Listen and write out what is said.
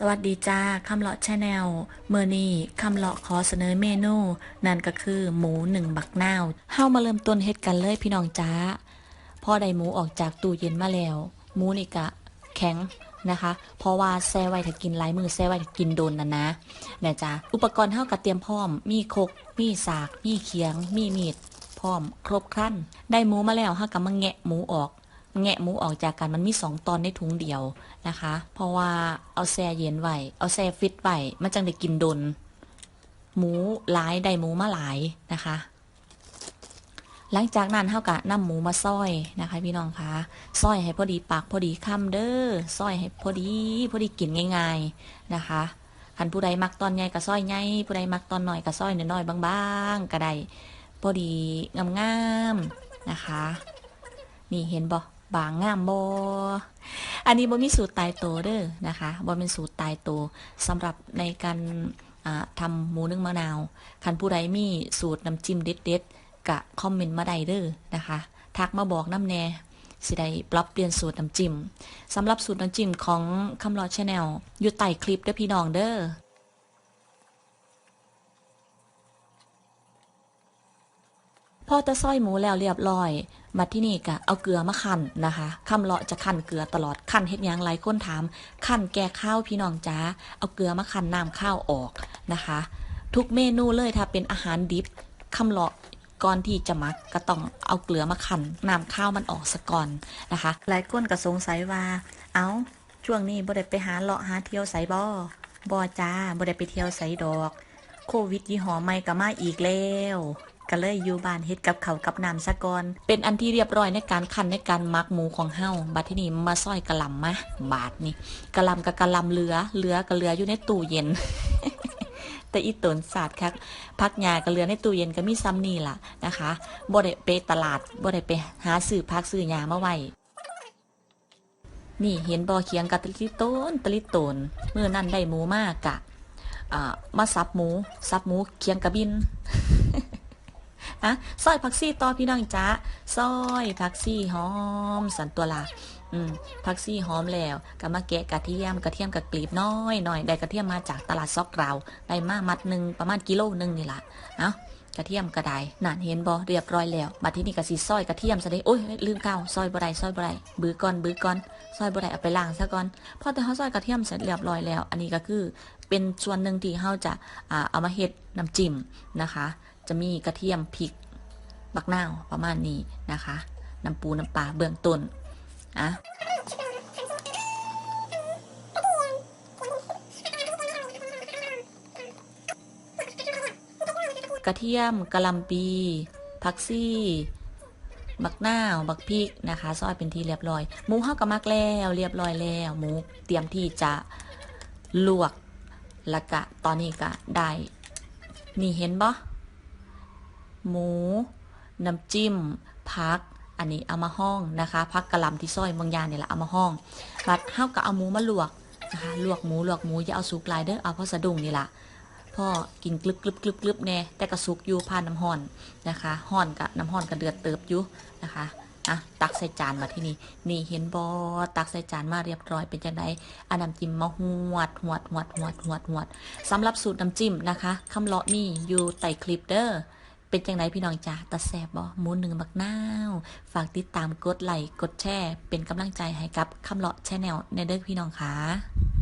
สวัสดีจ้าคำเลาะชาแนลเมื่อนี้คำเลาะขอเสนอเมนู นั่นก็คือหมูหนึ่งบักนาวเฮามาเริ่มต้นเฮ็ดกันเลยพี่น้องจ้าพ่อได้หมูออกจากตู้เย็นมาแล้ว หมูนี่กะแข็งนะคะ เพราะว่าแซ่ไว้ถ้ากินหลายมือแซ่ไว้ถ้ากินโดนนะนะเนะจ้าอุปกรณ์เฮาก็เตรียมพร้อม มีคก มีสาก มีเขียง มีมีดพร้อม ครบครันได้หมูมาแล้วเฮาก็มาแงะหมูออก แงะหมูออกจากกันมันมีสองตอนในถุงเดียวนะคะ เพราะว่าเอาแช่เย็นไว้เอาแช่ฟิตไว้มันจังได้กินดน หมูหลายได้หมูมาหลายนะคะ หลังจากนั้นเท่ากับนำหมูมาซอยนะคะ พี่น้องคะซอยให้พอดีปากพอดีคำเด้อซอยให้พอดีพอดีกินง่าย ๆนะคะคันผู้ใดมักตอนใหญ่ก็ซอยใหญ่ผู้ใดมักตอนน้อยก็ซอยน้อยๆบางๆก็ได้พอดีงามๆนะคะ นี่เห็นบ่ บางงามบ่อันนี้บ่มีสูตรตายตัวเด้อนะคะบ่เป็นสูตรตายตัวสำหรับในการอ่าทำหมูนึ่งมะนาว คันผู้ใดมีสูตรน้ำจิ้มเด็ดๆกะคอมเมนต์มาได้เด้อนะคะ ทักมาบอกน้ำแน่สิได้ปรับเปลี่ยนสูตรน้ำจิ้มสำหรับสูตรน้ำจิ้มของคำรอชาแนลอยู่ใต้คลิปเด้อพี่น้องเด้อ พอตะส้อยหมูแล้วเรียบร้อย มาที่นี่ก็เอาเกลือมาคั่นนะคะคำเลาะจะคั่นเกลือตลอดคั่นเฮ็ดยังหลายคนถาม คั่นแก้ข้าวพี่น้องจ้าเอาเกลือมาคั่นน้ำข้าวออกนะคะ ทุกเมนูเลยถ้าเป็นอาหารดิบคำเลาะก่อนที่จะมักก็ต้องเอาเกลือมาคั่นน้ำข้าวมันออกซะก่อนนะคะ หลายคนก็สงสัยว่า เอาช่วงนี้บ่ได้ไปหาเลาะหาเที่ยวไสบ่บ่จ้าบ่ได้ไปเที่ยวไสดอก โควิดยี่ห้อใหม่ก็มาอีกแล้ว ก็เลยอยู่บ้านเฮ็ดกับเขากับน้ำซะก่อน เป็นอันที่เรียบร้อยในการคั้นในการมักหมูของเฮาบัดที่นี่มาซอยกะหล่ำมาบาทนี่กะหล่ำกับกะหล่ำเหลือเหลือก็เหลืออยู่ในตู้เย็นแต่อีตนศาสตร์ครับพักยาก็เหลือในตู้เย็นก็มีซ้ำนี่ล่ะนะคะบ่ได้ไปตลาดบ่ได้ไปหาซื้อพักซื้อยามาไว้นี่เห็นบ่อเคียงกับตะลิโตนตะลิโตนเมื่อนั้นได้หมูมากกะมาสับหมูสับหมูเคียงกระบิน อะซอยผักซี่ต่อพี่น้องจ้าซอยผักซี่หอม สันตัวละอืมผักซี่หอมแล้วก็มาแกะกระเทียมกระเทียมกับกลีบน้อยหน่อยได้กระเทียมมาจากตลาดซอกเราได้มามัดหนึ่งประมาณกิโลหนึ่งนี่ละเอ้ากระเทียมกระไดนั่นเห็นบอเรียบร้อยแล้วมาที่นี่ก็สีซอยกระเทียมซะได้โอ้ยลืมเก้าซอยบ่ได้ซอยบ่ไดบือก่อนบือก่อนซอยบ่ไดเอาไปล้างซะก่อนพอแต่เขาซอยกระเทียมเสร็จเรียบร้อยแล้ว อันนี้ก็คือเป็นส่วนหนึ่งที่เขาจะเอามาเฮ็ดน้ำจิ้มนะคะ จะมีกระเทียมพริกบักนาวประมาณนี้นะคะน้ำปูน้ำปลาเบื้องต้นอะกระเทียมกะหล่ำปีผักซี่บักหน้าบักพริกนะคะซอยเป็นที่เรียบร้อย หมูเฮาก็มักแล้วเรียบร้อยแล้วหมูเตรียมที่จะลวกแล้วก็ตอนนี้ก็ได้ นี่เห็นบ่ หมู น้ำจิ้ม พัก อันนี้เอามาห้องนะคะพักกะหล่ำที่ซอยบางอย่างเนี่ยแหละเอามาห้องบัดเฮาวก็เอาหมูมาลวกนะคะลวกหมูลวกหมูอย่าเอาสุกลายเด้อเอาพอสะดุ้งนี่แหละพ่อกินกลึบกลึบกลึบกลึบแน่แต่ก็สุกอยู่ผ่านน้ำห้อนนะคะห้อนกับน้ำห้อนก็เดือดเติบอยู่นะคะอะตักใส่จานมาที่นี่นี่เห็นบอตักใส่จานมาเรียบร้อยเป็นจังไดอันน้ำจิ้มมาหวดหวดหวดหวดหวดหวดสำหรับสูตรน้ำจิ้มนะคะคำเลาะมีอยู่ใต้คลิปเด้อ เป็นจังไรพี่น้องจ๋าตะแซบบ่หมูหนึ่งบักนาว ฝากติดตามกดไลค์กดแชร์ เป็นกำลังใจให้กับคำเลาะแชนแนลในเด้อพี่น้องค่ะ